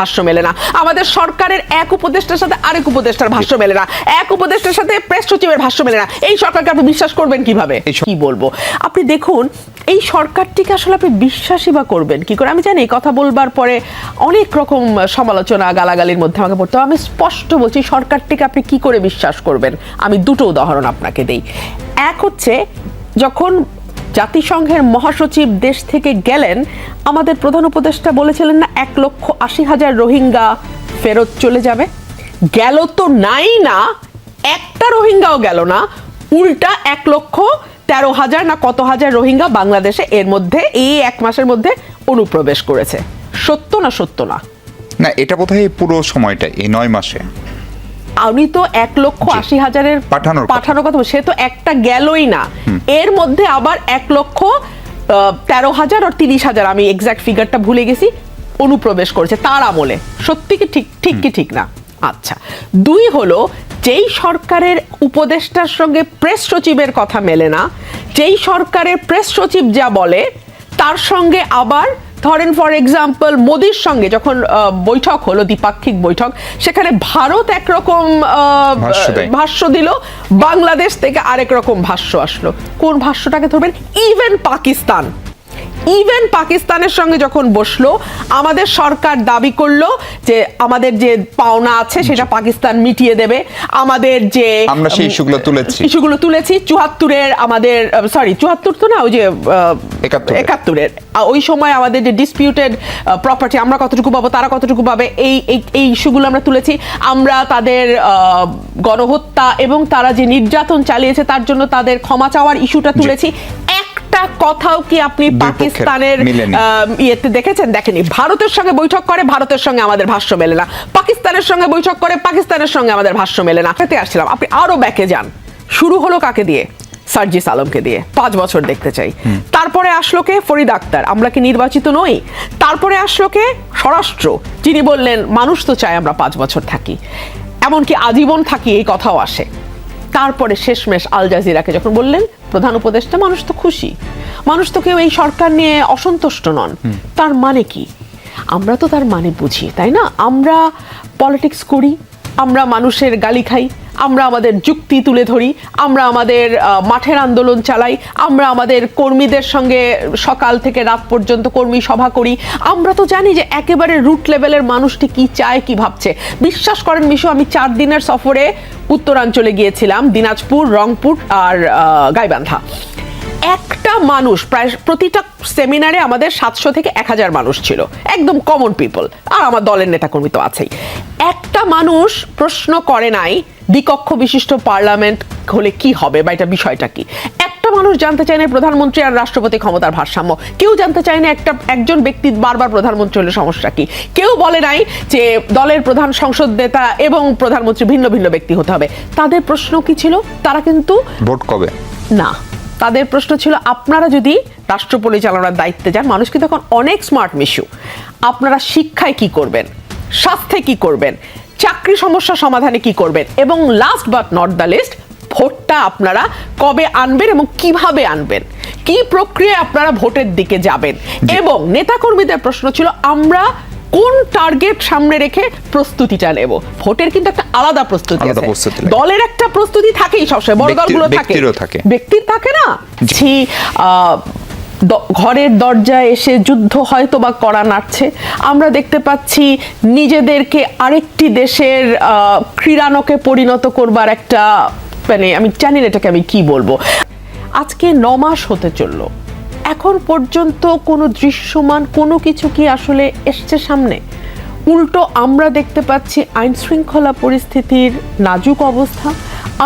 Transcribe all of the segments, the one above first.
ভাষ্য মেলে না। আমাদের সরকারের এক উপদেষ্টার সাথে আরেক উপদেষ্টার ভাষ্য মেলে না। এক উপদেষ্টার সাথে প্রেস সচিবের ভাষ্য মেলে না। এই সরকারকে আপনি বিশ্বাস করবেন কীভাবে? কি বলব? আপনি দেখুন এই সরকারটিকে আসলে আপনি বিশ্বাসই বা করবেন কি করে? আমি জানি কথা বলবার পরে অনেক রকম সমালোচনা গালাগালির মধ্যে আমাকে পড়তে হবে। আমি স্পষ্ট বলছি সরকারটিকে আপনি কি করে বিশ্বাস করবেন? আমি দুটো উদাহরণ আপনাকে দেই। এক হচ্ছে যখন জাতিসংঘের মহাসচিব দেশ থেকে গেলেন। আমাদের প্রধান উপদেষ্টা বলেছিলেন না, এক লক্ষ আশি হাজার রোহিঙ্গা ফেরত চলে যাবে। গেল তো নাই না, একটা রোহিঙ্গাও গেল না, উল্টা এক লক্ষ তেরো হাজার না কত হাজার রোহিঙ্গা বাংলাদেশে এর মধ্যে, এই এক মাসের মধ্যে অনুপ্রবেশ করেছে। সত্য না সত্য না? না, এটা বোধহয় পুরো সময়টা এই নয় মাসে। আমি তো এক লক্ষ আশি হাজারের পাঠানোর। পাঠানোর কথা সে তো একটা গেলই না। এর মধ্যে আবার এক লক্ষ তেরো হাজার আর তিরিশ হাজার আমি এক্সাক্ট ফিগারটা ভুলে গেছি অনুপ্রবেশ করেছে তার আমলে। সত্যি কি ঠিক ঠিক কি ঠিক না? আচ্ছা দুই হলো যেই সরকারের উপদেষ্টার সঙ্গে প্রেস সচিবের কথা মেলে না যেই সরকারের প্রেস সচিব যা বলে তার সঙ্গে আবার ধরেন ফর এক্সাম্পল মোদির সঙ্গে যখন আহ, বৈঠক হলো দ্বিপাক্ষিক বৈঠক সেখানে ভারত একরকম। ভাষ্য দিল বাংলাদেশ থেকে আরেক রকম ভাষ্য আসলো। কোন ভাষ্যটাকে ধরবেন? ইভেন পাকিস্তান ইভেন পাকিস্তানের সঙ্গে যখন বসল আমাদের সরকার দাবি করল যে আমাদের যে পাওনা আছে সেটা পাকিস্তান মিটিয়ে দেবে। আমাদের যে আমরা সেই ইস্যুগুলো তুলেছি। ইস্যুগুলো তুলেছি। চুয়াত্তরের আমাদের সরি চুয়াত্তর তো না ওই যে একাত্তরের। ওই সময় আমাদের যে ডিসপিউটেড প্রপার্টি আমরা কতটুকু পাবো তারা কতটুকু পাবে এই এই- এই ইস্যুগুলো আমরা তুলেছি। আমরা তাদের আহ, গণহত্যা এবং তারা যে নির্যাতন চালিয়েছে তার জন্য তাদের ক্ষমা চাওয়ার ইস্যুটা তুলেছি। একটা কথাও কি আপনি পাকিস্তানের ইয়েতে দেখেছেন? দেখেনি। ভারতের সঙ্গে বৈঠক করে ভারতের সঙ্গে আমাদের ভাষ্য মেলে না। পাকিস্তানের সঙ্গে বৈঠক করে পাকিস্তানের সঙ্গে আমাদের ভাষ্য মেলে না। খেতে আসছিলাম। আপনি আরও ব্যাকে যান। শুরু হলো কাকে দিয়ে? সার্জিস আলমকে দিয়ে। পাঁচ বছর দেখতে চাই। তারপরে আসলো কে? ফরিদ আক্তার। আমরা কি নির্বাচিত নই? তারপরে আসলো কে? স্বরাষ্ট্র। যিনি বললেন মানুষ তো চায় আমরা পাঁচ বছর থাকি। এমনকি আজীবন থাকি এই কথাও আসে। তারপরে শেষমেশ আল জাজিরাকে যখন বললেন প্রধান উপদেষ্টা মানুষ তো খুশি। মানুষ তো কেউ এই সরকার নিয়ে অসন্তুষ্ট নন। তার মানে কি? আমরা তো তার মানে বুঝি তাই না? আমরা পলিটিক্স করি আমরা মানুষের গালি খাই আমরা আমাদের যুক্তি তুলে ধরি, আমরা আমাদের মাঠের আন্দোলন চালাই, আমরা আমাদের কর্মীদের সঙ্গে সকাল থেকে রাত পর্যন্ত কর্মী সভা করি। আমরা তো জানি যে একেবারে রুট লেভেলের মানুষটি কি চায়, কি ভাবছে। বিশ্বাস করেন মিশু, আমি চার দিনের সফরে উত্তরাঞ্চলে গিয়েছিলাম, দিনাজপুর, রংপুর আর গাইবান্ধা। একটা মানুষ, প্রায় প্রতিটা সেমিনারে আমাদের সাতশো থেকে এক হাজার মানুষ ছিল। একদম কমন পিপল আর আমার দলের নেতাকর্মী তো আছেই। একটা মানুষ প্রশ্ন করে নাই দ্বিকক্ষ বিশিষ্ট পার্লামেন্ট হলে কি হবে বা এটা বিষয়টা কি? একটা মানুষ জানতে চায় না প্রধানমন্ত্রী আর রাষ্ট্রপতি ক্ষমতার ভারসাম্য। কেউ জানতে চায় না একটা একজন ব্যক্তি বারবার প্রধানমন্ত্রী হলে সমস্যা কি? কেউ বলে নাই যে দলের প্রধান সংসদ নেতা এবং প্রধানমন্ত্রী ভিন্ন ভিন্ন ব্যক্তি হতে হবে। তাদের প্রশ্ন কি ছিল? তারা কিন্তু ভোট কবে? না। তাদের প্রশ্ন ছিল আপনারা যদি রাষ্ট্র পরিচালনার দায়িত্বে যান মানুষ কিন্তু এখন অনেক স্মার্ট মিশু। আপনারা শিক্ষায় কি করবেন? স্বাস্থ্যে কি করবেন? চাকরি সমস্যা সমাধানে কি করবেন? এবং last but not the least ভোটটা আপনারা কবে আনবেন এবং কীভাবে আনবেন? কি প্রক্রিয়ায় আপনারা ভোটের দিকে যাবেন? এবং নেতাকর্মীদের প্রশ্ন ছিল আমরা কোন টার্গেট সামনে রেখে প্রস্তুতিটা নেব? ভোটের কিন্তু একটা আলাদা প্রস্তুতি আছে। দলের একটা প্রস্তুতি থাকেই সবসময় বড় দলগুলো থাকে। ব্যক্তির থাকে না? ছি ঘরের দরজায় এসে যুদ্ধ হয়তো বা করা নাড়ছে। আমরা দেখতে পাচ্ছি নিজেদেরকে আরেকটি দেশের ক্রীড়ানকে পরিণত করবার একটা মানে আমি জানি না এটাকে আমি কি বলব। আজকে ন মাস হতে চলল। এখন পর্যন্ত কোনো দৃশ্যমান কোনো কিছু কি আসলে এসছে সামনে? উল্টো আমরা দেখতে পাচ্ছি আইন শৃঙ্খলা পরিস্থিতির নাজুক অবস্থা।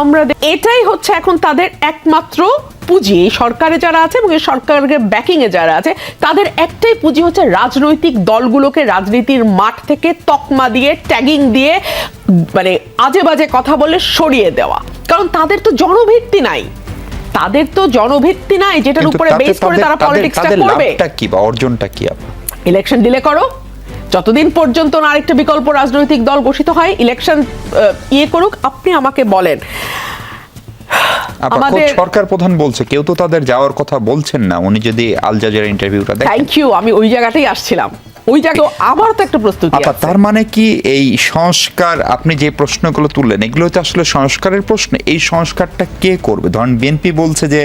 আমরা এটাই হচ্ছে এখন তাদের একমাত্র পুঁজি এই সরকারে যারা আছে এবং এই সরকারের ব্যাকিং এ যারা আছে তাদের একটাই পুঁজি হচ্ছে রাজনৈতিক দলগুলোকে রাজনীতির মাঠ থেকে তকমা দিয়ে ট্যাগিং দিয়ে মানে আজে বাজে কথা বলে সরিয়ে দেওয়া। কারণ তাদের তো জনভিত্তি নাই। তাদের তো জনভিত্তি নাই যেটার উপরে বেস করে তারা পলিটিক্সটা করবে। কি বা অর্জনটা কি ইলেকশন ডিলে করো। যতদিন পর্যন্ত না আরেকটা বিকল্প রাজনৈতিক দল ঘোষিত হয় ইলেকশন ইয়ে করুক আপনি আমাকে বলেন। সরকার প্রধান বলছে কেউ তো তাদের যাওয়ার কথা বলছেন না। উনি যদি আল জাজিরা ইন্টারভিউটা দেখেন। থ্যাংক ইউ আমি ওই জায়গাতেই আসছিলাম। ওই জায়গায় আবার তো একটা প্রস্তুতি আপা তার মানে কি এই সংস্কার আপনি যে প্রশ্নগুলো তুললেন এগুলো তো আসলে সংস্কারের প্রশ্ন। এই সংস্কারটা কে করবে? ধরেন বিএনপি বলছে যে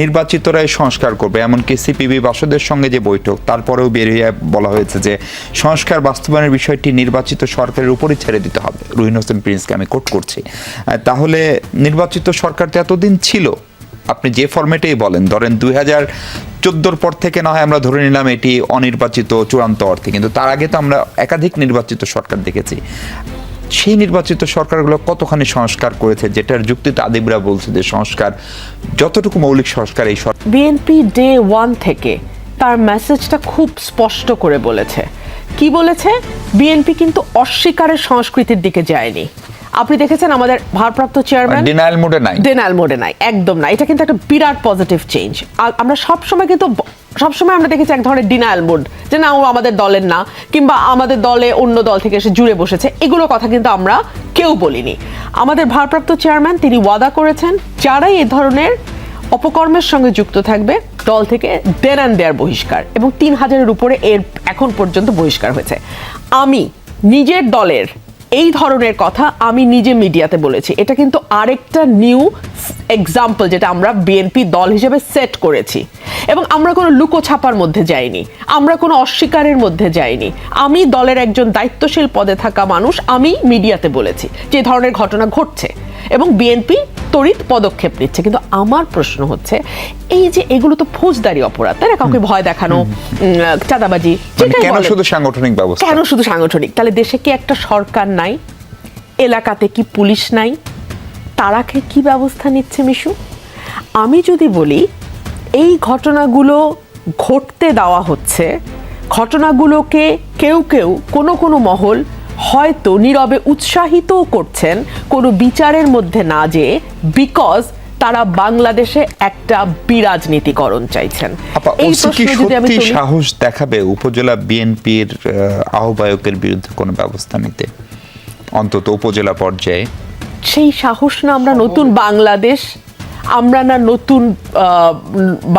নির্বাচিতরাই সংস্কার করবে এমনকি সিপিবি বাসদের সঙ্গে যে বৈঠক তারপরেও বেরিয়ে বলা হয়েছে যে সংস্কার বাস্তবায়নের বিষয়টি নির্বাচিত সরকারের উপরই ছেড়ে দিতে হবে। রুহিন হোসেন প্রিন্সকে আমি কোট করছি। তাহলে নির্বাচিত সরকার তো এতদিন ছিল আপনি যে ফরম্যাটেই বলেন, ধরেন দুই হাজার চোদ্দোর পর থেকে না হয় আমরা ধরে নিলাম এটি অনির্বাচিত চূড়ান্ত অর্থে, কিন্তু তার আগে তো আমরা একাধিক নির্বাচিত সরকার দেখেছি। সেই নির্বাচিত সরকারগুলো কতখানি সংস্কার করেছে, যেটার যুক্তিতে আদিবরা বলছে যে সংস্কার, যতটুকু মৌলিক সংস্কার এই সরকার বিএনপি ডে ওয়ান থেকে তার মেসেজটা খুব স্পষ্ট করে বলেছে। কি বলেছে? বিএনপি কিন্তু অস্বীকারের সংস্কৃতির দিকে যায়নি। আপনি দেখেছেন আমাদের ভারপ্রাপ্ত চেয়ারম্যান ডিনায়াল মোডে নাই। ডেনাল মোডে নাই একদম না এটা কিন্তু একটা বিরাট পজিটিভ চেঞ্জ আমরা সবসময় কিন্তু সবসময় আমরা দেখেছি এক ধরনের ডিনায়াল মোড যে না ও আমাদের দলের না কিংবা আমাদের দলে অন্য দল থেকে এসে জুড়ে বসেছে। এগুলো কথা কিন্তু আমরা কেউ বলিনি। আমাদের ভারপ্রাপ্ত চেয়ারম্যান তিনি ওয়াদা করেছেন যারাই এ ধরনের অপকর্মের সঙ্গে যুক্ত থাকবে দল থেকে দেন অ্যান্ড দেয়ার বহিষ্কার এবং তিন হাজারের উপরে এর এখন পর্যন্ত বহিষ্কার হয়েছে। আমি নিজের দলের এই ধরনের কথা আমি নিজে মিডিয়াতে বলেছি। এটা কিন্তু আরেকটা নিউ এক্সাম্পল যেটা আমরা বিএনপি দল হিসেবে সেট করেছি। এবং আমরা কোনো লুকোছাপার মধ্যে যাইনি। আমরা কোনো অস্বীকারের মধ্যে যাইনি। আমি দলের একজন দায়িত্বশীল পদে থাকা মানুষ, আমি মিডিয়াতে বলেছি। যে ধরনের ঘটনা ঘটছে। এবং বিএনপি তড়িৎ পদক্ষেপ নিচ্ছে। কিন্তু আমার প্রশ্ন হচ্ছে এই যে এগুলো তো ফৌজদারি অপরাধ তাই না? কাউকে ভয় দেখানো চাঁদাবাজি মানে কেন শুধু সাংগঠনিক ব্যবস্থা? কেন শুধু সাংগঠনিক? তাহলে দেশে কি একটা সরকার নাই? এলাকাতে কি পুলিশ নাই? তারা কি- কি ব্যবস্থা নিচ্ছে মিশু? আমি যদি বলি এই ঘটনাগুলো ঘটতে দেওয়া হচ্ছে ঘটনাগুলোকে কেউ কেউ কোনো কোনো মহল হয়তো নীরবে উৎসাহিতও করছেন কোনো বিচারের মধ্যে না যেয়ে বিকজ তারা বাংলাদেশে একটা বিরাজনীতিকরণ চাইছেন। এই প্রশ্ন যদি আমি সাহস দেখাবে উপজেলা বিএনপির আহ্বায়কের বিরুদ্ধে কোনো ব্যবস্থা নিতে? অন্তত উপজেলা পর্যায়ে। সেই সাহস না আমরা নতুন বাংলাদেশ আমরা না নতুন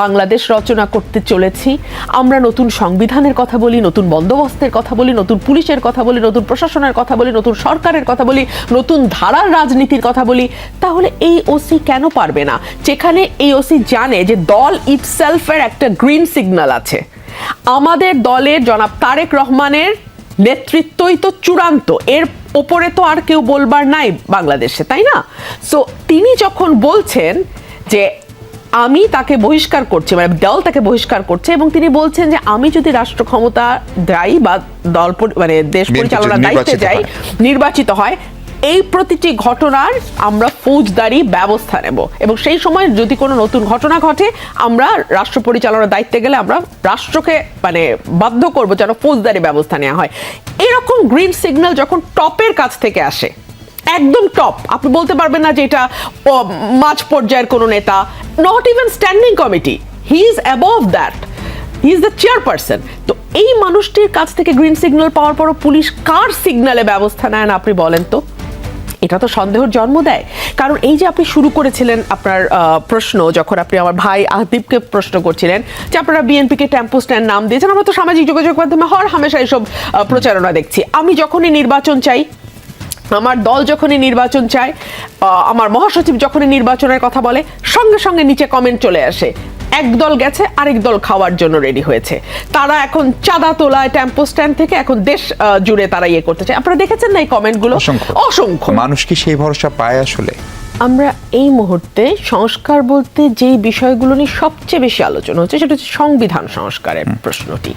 বাংলাদেশ রচনা করতে চলেছি, আমরা নতুন সংবিধানের কথা বলি, নতুন বন্দোবস্তের কথা বলি, নতুন পুলিশের কথা বলি, নতুন প্রশাসনের কথা বলি, নতুন সরকারের কথা বলি, নতুন ধারার রাজনীতির কথা বলি, তাহলে এই ওসি কেন পারবে না? যেখানে এই ওসি জানে যে দল ইটসেলফের একটা গ্রিন সিগন্যাল আছে। আমাদের দলের জনাব তারেক রহমানের নেতৃত্বই তো চূড়ান্ত। এর ওপরে তো আর কেউ বলবার নাই বাংলাদেশে, তাই না? সো তিনি যখন বলছেন যে আমি তাকে বহিষ্কার করছি মানে দল তাকে বহিষ্কার করছে এবং তিনি বলছেন যে আমি যদি রাষ্ট্র ক্ষমতা যাই বা দল মানে দেশ পরিচালনার দায়িত্বে যাই নির্বাচিত হয় এই প্রতিটি ঘটনার আমরা ফৌজদারি ব্যবস্থা নেব। এবং সেই সময় যদি কোনো নতুন ঘটনা ঘটে আমরা রাষ্ট্র পরিচালনার দায়িত্বে গেলে আমরা রাষ্ট্রকে মানে বাধ্য করব যেন ফৌজদারি ব্যবস্থা নেওয়া হয়। এরকম গ্রিন সিগন্যাল যখন টপের কাছ থেকে আসে একদম টপ আপনি বলতে পারবেন না যে এটা মাঝ পর্যায়ের কোনো নেতা not even standing committee he is above that he is the chairperson তো এই মানুষটির কাছ থেকে গ্রিন সিগন্যাল পাওয়ার পরও পুলিশ কার সিগন্যালে ব্যবস্থা নেয় না আপনি বলেন তো? এটা তো সন্দেহের জন্ম দেয়। কারণ এই যে আপনি শুরু করেছিলেন আপনার প্রশ্ন, যখন আপনি আমার ভাই আহদীপকে প্রশ্ন করছিলেন যে আপনারা বিএনপিকে টেম্পো স্ট্যান্ড নাম দিয়েছেন, আমরা তো সামাজিক যোগাযোগ মাধ্যমে হর হামেশা এইসব প্রচারণা দেখছি। আমি যখনই নির্বাচন চাই আমার দল যখনই নির্বাচন চায় আমার মহাসচিব যখনই নির্বাচনের কথা বলে সঙ্গে সঙ্গে নিচে কমেন্ট চলে আসে। এক দল গেছে আরেক দল খাওয়ার জন্য রেডি হয়েছে। তারা এখন চাঁদা তোলায় টেম্পো স্ট্যান্ড থেকে এখন দেশ জুড়ে তারা ইয়ে করতে চায়। আপনারা দেখেছেন না এই কমেন্টগুলো অসংখ্য। মানুষ কি সেই ভরসা পায় আসলে? আমরা এই মুহূর্তে সংস্কার বলতে যেই বিষয়গুলো নিয়ে সবচেয়ে বেশি আলোচনা হচ্ছে সেটা হচ্ছে সংবিধান সংস্কারের প্রশ্নটি।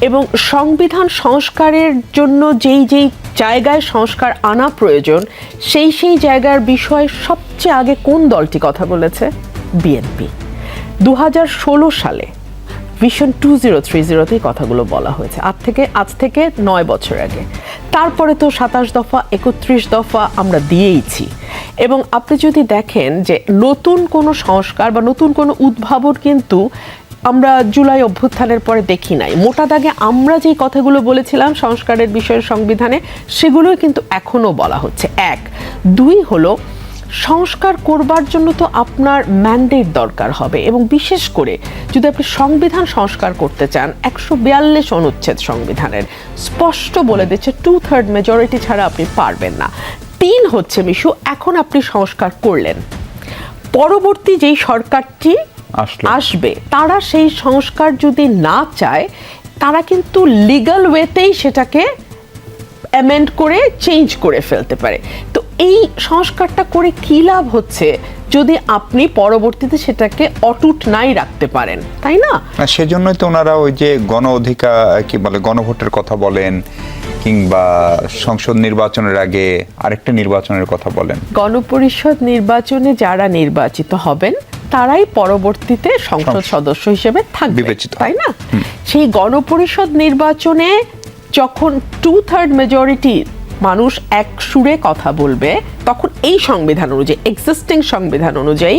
এবং সংবিধান সংস্কারের জন্য যেই যেই জায়গায় সংস্কার আনা প্রয়োজন সেই সেই জায়গার বিষয়ে সবচেয়ে আগে কোন দলটি কথা বলেছে? বিএনপি। দু হাজার ষোলো সালে ভিশন টু জিরো থ্রি জিরোতেই কথাগুলো বলা হয়েছে আজ থেকে আজ থেকে নয় বছর আগে। তারপরে তো সাতাশ দফা একত্রিশ দফা আমরা দিয়েইছি। এবং আপনি যদি দেখেন যে নতুন কোনো সংস্কার বা নতুন কোনো উদ্ভাবন কিন্তু আমরা জুলাই অভ্যুত্থানের পরে দেখি নাই। মোটা দাগে আমরা যেই কথাগুলো বলেছিলাম সংস্কারের বিষয়ে সংবিধানে, সেগুলোই কিন্তু এখনও বলা হচ্ছে। এক। দুই হলো, সংস্কার করবার জন্য তো আপনার ম্যান্ডেট দরকার হবে এবং বিশেষ করে যদি আপনি সংবিধান সংস্কার করতে চান, একশো বিয়াল্লিশ অনুচ্ছেদ সংবিধানের স্পষ্ট বলে দিচ্ছে টু থার্ড মেজরিটি ছাড়া আপনি পারবেন না। তিন হচ্ছে মিশু এখন আপনি সংস্কার করলেন। পরবর্তী যেই সরকারটি আসবে তারা সেই সংস্কার যদি না চায় তারা কিন্তু লিগ্যাল ওয়েতেই সেটাকে অ্যামেন্ড করে চেঞ্জ করে ফেলতে পারে। তো এই সংস্কারটা করে কি লাভ হচ্ছে যদি আপনি পরবর্তীতে সেটাকে অটুট নাই রাখতে পারেন তাই না? না সেজন্যই তো ওনারা ওই যে গণ অধিকার কি বলে গণভোটের কথা বলেন কিংবা সংসদ নির্বাচনের আগে আরেকটা নির্বাচনের কথা বলেন। গণপরিষদ নির্বাচনে যারা নির্বাচিত হবেন তারাই পরবর্তীতে সংসদ। সদস্য হিসেবে থাকবে বিবেচিত। তাই না? সেই গণপরিষদ নির্বাচনে যখন টু থার্ড মেজরিটি মানুষ এক সুরে কথা বলবে তখন এই সংবিধান অনুযায়ী এক্সিস্টিং সংবিধান অনুযায়ী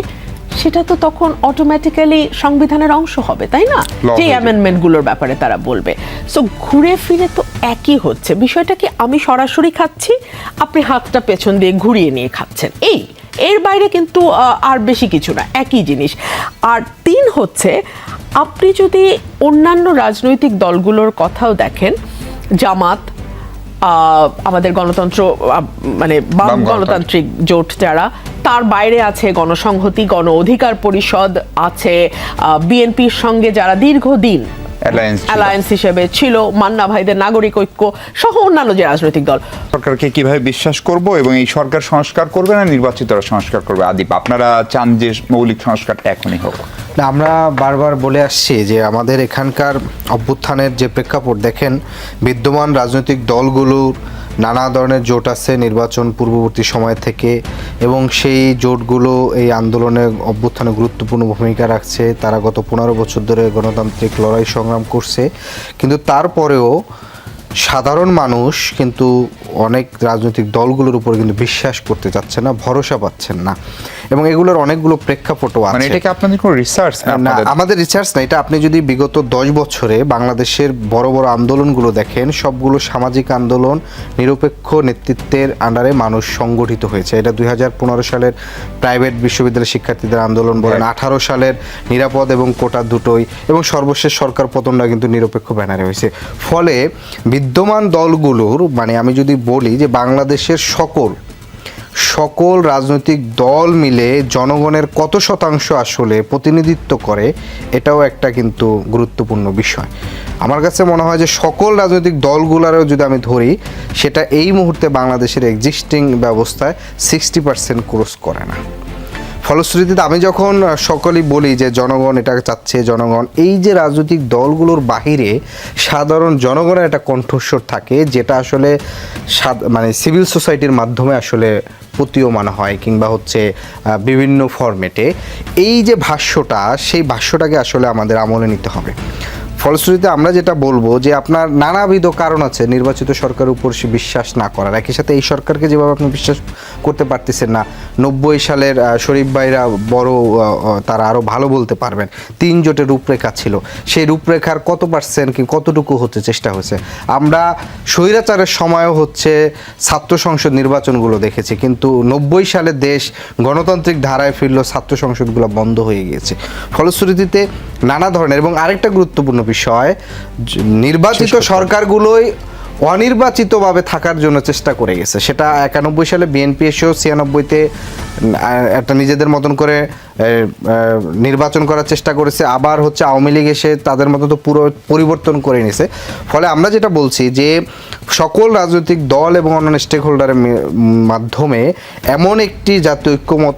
সেটা তো তখন অটোমেটিক্যালি সংবিধানের অংশ হবে তাই না? যে অ্যামেন্ডমেন্টগুলোর ব্যাপারে তারা বলবে। সো ঘুরে ফিরে তো একই হচ্ছে। বিষয়টা কি আমি সরাসরি খাচ্ছি আপনি হাতটা পেছন দিয়ে ঘুরিয়ে নিয়ে খাচ্ছেন। এই এর বাইরে কিন্তু আর বেশি কিছু না একই জিনিস। আর তিন হচ্ছে আপনি যদি অন্যান্য রাজনৈতিক দলগুলোর কথাও দেখেন জামাত আহ, আমাদের গণতন্ত্র মানে বাম গণতান্ত্রিক। জোট যারা তার বাইরে আছে গণসংহতি গণ অধিকার পরিষদ আছে বিএনপির সঙ্গে যারা দীর্ঘদিন। অ্যালায়েন্স হিসেবে ছিল মান্না ভাইদের নাগরিক ঐক্য সহ অন্যান্য যে রাজনৈতিক দল। সরকারকে কীভাবে বিশ্বাস করব এবং এই সরকার সংস্কার করবে না নির্বাচিতরা সংস্কার করবে? আদিপ আপনারা চান যে মৌলিক সংস্কারটা এখনই হোক। না আমরা বারবার বলে আসছি যে আমাদের এখানকার অভ্যুত্থানের যে প্রেক্ষাপট দেখেন বিদ্যমান রাজনৈতিক দলগুলোর নানা ধরনের জোট আছে নির্বাচন পূর্ববর্তী সময় থেকে, এবং সেই জোটগুলো এই আন্দোলনে অভ্যুত্থানে গুরুত্বপূর্ণ ভূমিকা রাখছে। তারা গত পনেরো বছর ধরে গণতান্ত্রিক লড়াই সংগ্রাম করছে। কিন্তু তারপরেও সাধারণ মানুষ কিন্তু অনেক রাজনৈতিক দলগুলোর উপর কিন্তু বিশ্বাস করতে চাচ্ছে না, ভরসা পাচ্ছেন না। এবং এগুলোর অনেকগুলো প্রেক্ষাপটও মানে আছে। এটা কি আপনাদের কোনো রিসার্চ না আমাদের রিসার্চ না এটা আপনি যদি বিগত দশ বছরে বাংলাদেশের বড় বড় আন্দোলনগুলো দেখেন সবগুলো সামাজিক আন্দোলন নিরপেক্ষ নেতৃত্বের আন্ডারে মানুষ সংগঠিত হয়েছে। এটা দুই হাজার পনেরো সালের প্রাইভেট বিশ্ববিদ্যালয়ের শিক্ষার্থীদের আন্দোলন বলেন. আঠারো সালের নিরাপদ এবং কোটা দুটোই এবং সর্বশেষ সরকার পতনটা কিন্তু নিরপেক্ষ ব্যানারে হয়েছে। ফলে বিদ্যমান দলগুলোর মানে আমি যদি বলি যে বাংলাদেশের সকল সকল রাজনৈতিক দল মিলে জনগণের কত শতাংশ আসলে প্রতিনিধিত্ব করে, এটাও একটা কিন্তু গুরুত্বপূর্ণ বিষয়। আমার কাছে মনে হয় যে সকল রাজনৈতিক দলগুলোরও যদি আমি ধরি, সেটা এই মুহূর্তে বাংলাদেশের এক্সিস্টিং ব্যবস্থায় সিক্সটি পার্সেন্ট ক্রস করে না। ফলশ্রুতিতে আমি যখন সকলেই বলি যে জনগণ এটাকে চাচ্ছে, জনগণ, এই যে রাজনৈতিক দলগুলোর বাহিরে সাধারণ জনগণের একটা কণ্ঠস্বর থাকে, যেটা আসলে মানে সিভিল সোসাইটির মাধ্যমে আসলে প্রতীয়মান হয় কিংবা হচ্ছে বিভিন্ন ফরম্যাটে, এই যে ভাষ্যটা, সেই ভাষ্যটাকে আসলে আমাদের আমলে নিতে হবে। ফলশ্রুতিতে আমরা যেটা বলব যে আপনার নানাবিধ কারণ আছে নির্বাচিত সরকারের উপর সে বিশ্বাস না করার। একই সাথে এই সরকারকে যেভাবে আপনি বিশ্বাস করতে পারতেছেন না, নব্বই সালের শরীফ ভাইরা বড় তারা আরও ভালো বলতে পারবেন। তিন জোটের রূপরেখা ছিল। সেই রূপরেখার কত পার্সেন্ট কি কতটুকু হতে চেষ্টা হয়েছে? আমরা স্বৈরাচারের সময়ও হচ্ছে ছাত্র সংসদ নির্বাচনগুলো দেখেছি, কিন্তু নব্বই সালে দেশ গণতান্ত্রিক ধারায় ফিরল, ছাত্র সংসদগুলো বন্ধ হয়ে গিয়েছে। ফলশ্রুতিতে নানা ধরনের এবং আরেকটা গুরুত্বপূর্ণ বিষয় যে নির্বাচিত সরকারগুলোই অনির্বাচিতভাবে থাকার জন্য চেষ্টা করে গেছে। সেটা একানব্বই সালে বিএনপি এসেও ছিয়ানব্বইতে একটা নিজেদের মতন করে নির্বাচন করার চেষ্টা করেছে। আবার হচ্ছে আওয়ামী লীগ এসে তাদের মতো তো পুরো পরিবর্তন করে নিছে। ফলে আমরা যেটা বলছি যে সকল রাজনৈতিক দল এবং অন্যান্য স্টেক হোল্ডারের মাধ্যমে এমন একটি জাতীয় ঐক্যমত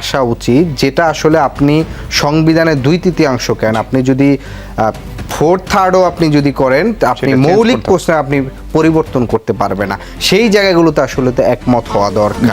আসা উচিত যেটা আসলে আপনি সংবিধানের দুই তৃতীয়াংশ কেন? আপনি যদি ফোর্থ থার্ডও আপনি যদি করেন আপনি মৌলিক প্রশ্নে আপনি পরিবর্তন করতে পারবে না। সেই জায়গাগুলোতে আসলে তো একমত হওয়া দরকার।